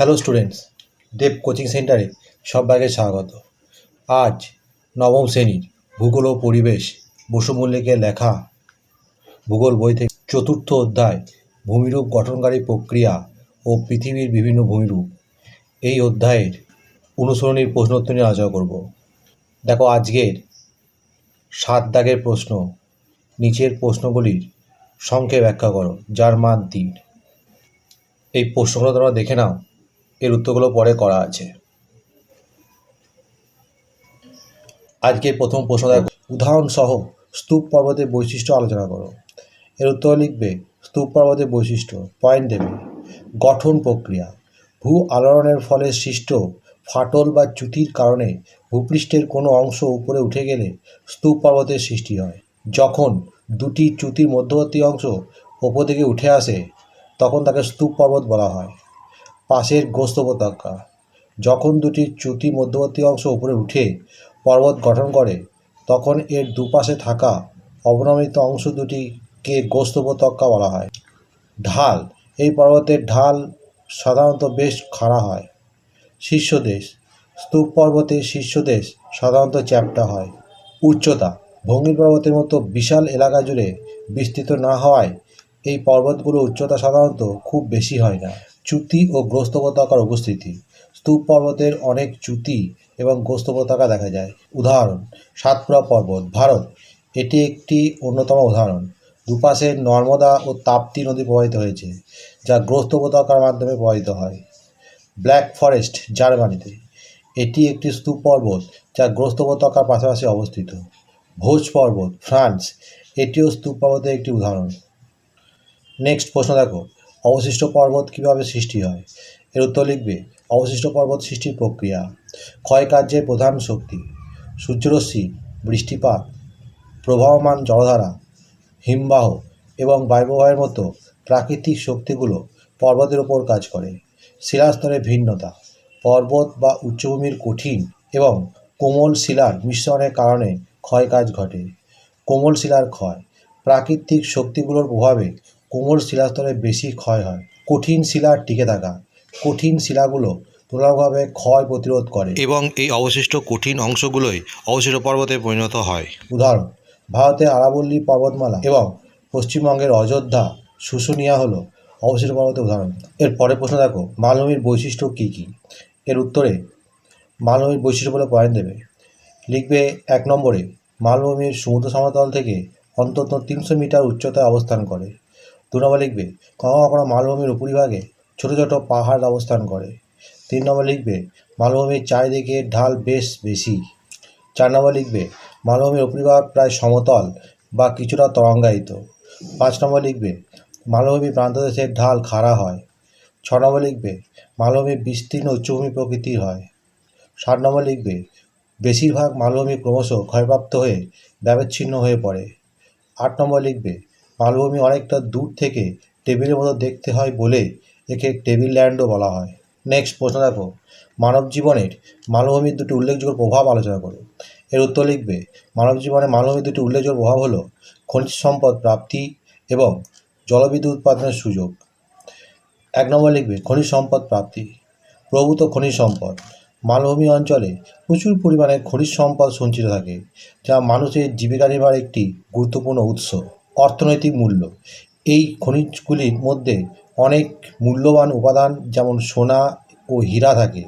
Hello students দেব coaching সেন্টারে সবাইকে স্বাগত। আজ নবম শ্রেণির ভূগোল ও পরিবেশ বসু মল্লিকের লেখা ভূগোল বই থেকে চতুর্থ অধ্যায় ভূমিরূপ গঠনকারী প্রক্রিয়া ও পৃথিবীর বিভিন্ন ভূমিরূপ। এই অধ্যায়ের অনুসরণীর প্রশ্নোত্তর নিয়ে আলোচনা করব। দেখো, আজকের সাত দাগের প্রশ্ন, নিচের প্রশ্নগুলির সংক্ষেপ ব্যাখ্যা করো। যার মান তিন। এই প্রশ্নগুলো তোমরা দেখে নাও। এর উত্তরগুলো পরে করা আছে। আজকে প্রথম প্রশ্ন দেখো। উদাহরণসহ স্তূপ পর্বতের বৈশিষ্ট্য আলোচনা করো। এর উত্তর লিখবে স্তূপ পর্বতের বৈশিষ্ট্য পয়েন্ট দেবে গঠন প্রক্রিয়া। ভূ আলোড়নের ফলে সৃষ্ট ফাটল বা চ্যুতির কারণে ভূপৃষ্ঠের কোনো অংশ উপরে উঠে গেলে স্তূপ পর্বতের সৃষ্টি হয়। যখন দুটি চ্যুতির মধ্যবর্তী অংশ ওপর থেকে উঠে আসে, তখন তাকে স্তূপ পর্বত বলা হয়। পাশের গোস্ত উপত্যকা যখন দুটি চ্যুতি মধ্যবর্তী অংশ উপরে উঠে পর্বত গঠন করে, তখন এর দুপাশে থাকা অবনমিত অংশ দুটিকে গোস্ত উপত্যকা বলা হয়। ঢাল, এই পর্বতের ঢাল সাধারণত বেশ খাড়া হয়। শীর্ষদেশ, স্তূপ পর্বতের শীর্ষদেশ সাধারণত চ্যাপ্টা হয়। উচ্চতা ভঙ্গি পর্বতের মতো বিশাল এলাকা জুড়ে বিস্তৃত না হওয়ায় এই পর্বতগুলোর উচ্চতা সাধারণত খুব বেশি হয় না। চ্যুতি ও গ্রস্ত উপত্যকার উপস্থিতি। স্তূপ পর্বতের অনেক চ্যুতি এবং গ্রস্ত উপত্যকা দেখা যায়। উদাহরণ, সাতপুরা পর্বত, ভারত। এটি একটি অন্যতম উদাহরণ। দুপাশে নর্মদা ও তাপ্তি নদী প্রবাহিত হয়েছে, যা গ্রস্ত উপত্যকার মাধ্যমে প্রবাহিত হয়। ব্ল্যাক ফরেস্ট, জার্মানিতে। এটি একটি স্তূপ পর্বত যা গ্রস্ত উপত্যকার পাশাপাশি অবস্থিত। ভোজ পর্বত, ফ্রান্স। এটিও স্তূপ পর্বতের একটি উদাহরণ। নেক্সট প্রশ্ন দেখো। অবশিষ্ট পর্বত কীভাবে সৃষ্টি হয়? এর উত্তর লিখবে, অবশিষ্ট পর্বত সৃষ্টির প্রক্রিয়া ক্ষয়কার্যের প্রধান শক্তি, সূর্যরশ্মি, বৃষ্টিপাত, প্রবাহমান জলধারা, হিমবাহ এবং বায়ুপ্রবাহের মতো প্রাকৃতিক শক্তিগুলো পর্বতের ওপর কাজ করে। শিলাস্তরের ভিন্নতা, পর্বত বা উচ্চভূমির কঠিন এবং কোমল শিলার মিশ্রণের কারণে ক্ষয়কাজ ঘটে। কোমল শিলার ক্ষয় প্রাকৃতিক শক্তিগুলোর প্রভাবে কোমল শিলাস্তরে বেশি ক্ষয় হয়। কঠিন শিলার টিকে থাকা। কঠিন শিলাগুলো তুলনামূলকভাবে ক্ষয় প্রতিরোধ করে। এবং এই অবশিষ্ট কঠিন অংশগুলোই অবশিষ্ট পর্বতে পরিণত হয়। উদাহরণ ভারতের আরাবল্লী পর্বতমালা এবং পশ্চিমবঙ্গের অযোধ্যা শুশুনিয়া হলো অবশিষ্ট পর্বতের উদাহরণ। এর পরের প্রশ্ন দেখো মালভূমির বৈশিষ্ট্য কী কী? এর উত্তরে মালভূমির বৈশিষ্ট্য বলে পয়েন্ট দেবে। লিখবে এক নম্বরে মালভূমির সমুদ্র সমতল থেকে অন্তত তিনশো মিটার উচ্চতায় অবস্থান করে। দু নম্বর লিখবে কখনো মালভূমির উপরিভাগে ছোটো ছোটো পাহাড় অবস্থান করে। তিন নম্বর লিখবে, মালভূমির চারিদিকে ঢাল বেশ বেশি। চার নম্বর লিখবে, মালভূমির উপরিভাগ প্রায় সমতল বা কিছুটা তরঙ্গায়িত। পাঁচ নম্বর লিখবে, মালভূমি প্রান্তদেশের ঢাল খাড়া হয়। ছ নম্বর লিখবে, মালভূমি বিস্তীর্ণ উচ্চভূমি প্রকৃতির হয়। সাত নম্বর লিখবে, বেশিরভাগ মালভূমি ক্রমশ ক্ষয়প্রাপ্ত হয়ে ব্যবচ্ছিন্ন হয়ে পড়ে। আট নম্বর লিখবে মালভূমি অনেকটা দূর থেকে টেবিলের মতো দেখতে হয় বলে একে টেবিল ল্যান্ডও বলা হয়। নেক্সট প্রশ্ন দেখো। মানব জীবনের মালভূমির দুটি উল্লেখযোগ্য প্রভাব আলোচনা করো। এর উত্তর লিখবে, মানব জীবনে মালভূমির দুটি উল্লেখযোগ্য প্রভাব হলো খনিজ সম্পদ প্রাপ্তি এবং জলবিদ্যুৎ উৎপাদনের সুযোগ। এক নম্বর লিখবে, খনিজ সম্পদ প্রাপ্তি। প্রভূত খনিজ সম্পদ। মালভূমি অঞ্চলে প্রচুর পরিমাণে খনিজ সম্পদ সঞ্চিত থাকে, যা মানুষের জীবিকা নির্বাহের একটি গুরুত্বপূর্ণ উৎস। অর্থনৈতিক মূল্য। এই খনিজগুলির মধ্যে অনেক মূল্যবান উপাদান যেমন সোনা ও হীরা থাকে,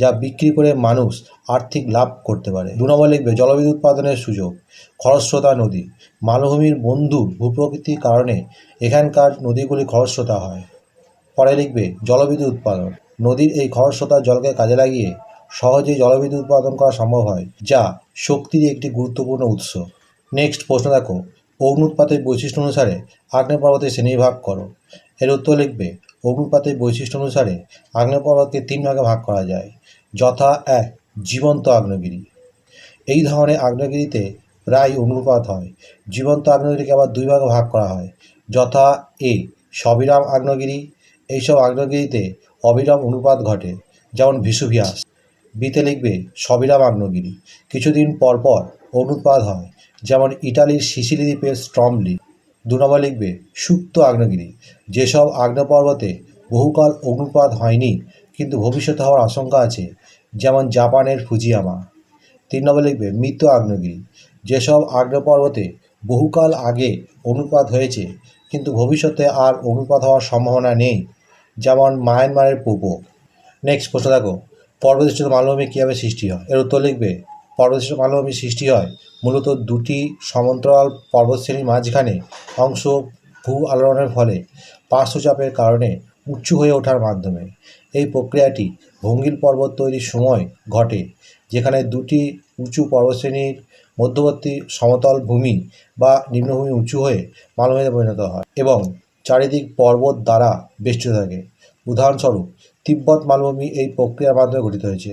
যা বিক্রি করে মানুষ আর্থিক লাভ করতে পারে। দু লিখবে জলবিদ্যুৎ উৎপাদনের সুযোগ, খরস্রোতা নদী, মালভূমির বন্ধু ভূপ্রকৃতির কারণে এখানকার নদীগুলি খরস্রোতা হয়। পরে লিখবে জলবিদ্যুৎ উৎপাদন। নদীর এই খরস্রোতার জলকে কাজে লাগিয়ে সহজেই জলবিদ্যুৎ উৎপাদন করা সম্ভব হয়, যা শক্তির একটি গুরুত্বপূর্ণ উৎস। নেক্সট প্রশ্ন দেখো অগ্নুৎপাতের বৈশিষ্ট্য অনুসারে আগ্নেয় পর্বতের শ্রেণীবিভাগ করো। এর উত্তর লিখবে, অগ্নুৎপাতের বৈশিষ্ট্য অনুসারে আগ্নেয় পর্বতকে তিন ভাগে ভাগ করা যায়। যথা এক, জীবন্ত আগ্নেয়গিরি। এই ধরনের আগ্নেয়গিরিতে প্রায় অগ্নুৎপাত হয়। জীবন্ত আগ্নেয়গিরিকে আবার দুই ভাগে ভাগ করা হয়। যথা এ, সবিরাম আগ্নেয়গিরি। এইসব আগ্নেয়গিরিতে অবিরাম অনুপাত ঘটে, যেমন ভিসুভিয়াস। বিতে লিখবে, সবিরাম আগ্নেয়গিরি। কিছুদিন পর পর অনুৎপাত হয়। যেমন ইটালির সিসিলি দ্বীপের স্ট্রমলি দু নম্বর লিখবে, সুপ্ত আগ্নেয়গিরি। যেসব আগ্নেয় পর্বতে বহুকাল অগ্নুৎপাত হয়নি, কিন্তু ভবিষ্যতে হওয়ার আশঙ্কা আছে, যেমন জাপানের ফুজিয়ামা। তিন নম্বর লিখবে, মৃত আগ্নেয়গিরি। যেসব আগ্নেয় পর্বতে বহুকাল আগে অনুপাত হয়েছে, কিন্তু ভবিষ্যতে আর অনুপাত হওয়ার সম্ভাবনা নেই, যেমন মায়ানমারের পোপো নেক্সট প্রশ্ন দেখো পর্বতৃষ্ট মালভূমি কীভাবে সৃষ্টি হয়? এর উত্তর লিখবে পর্বতৃষ্ট মালভূমি সৃষ্টি হয়। মূলত দুটি সমান্তরাল পর্বতশ্রেণীর মাঝখানে অংশ ভূ আলোড়নের ফলে পার্শ্বচাপের কারণে উঁচু হয়ে ওঠার মাধ্যমে। এই প্রক্রিয়াটি ভঙ্গিল পর্বত তৈরির সময় ঘটে, যেখানে দুটি উঁচু পর্বতশ্রেণীর মধ্যবর্তী সমতল ভূমি বা নিম্নভূমি উঁচু হয়ে মালভূমিতে পরিণত হয় এবং চারিদিক পর্বত দ্বারা বেষ্টিত থাকে। উদাহরণস্বরূপ, তিব্বত মালভূমি এই প্রক্রিয়ার মাধ্যমে গঠিত হয়েছে।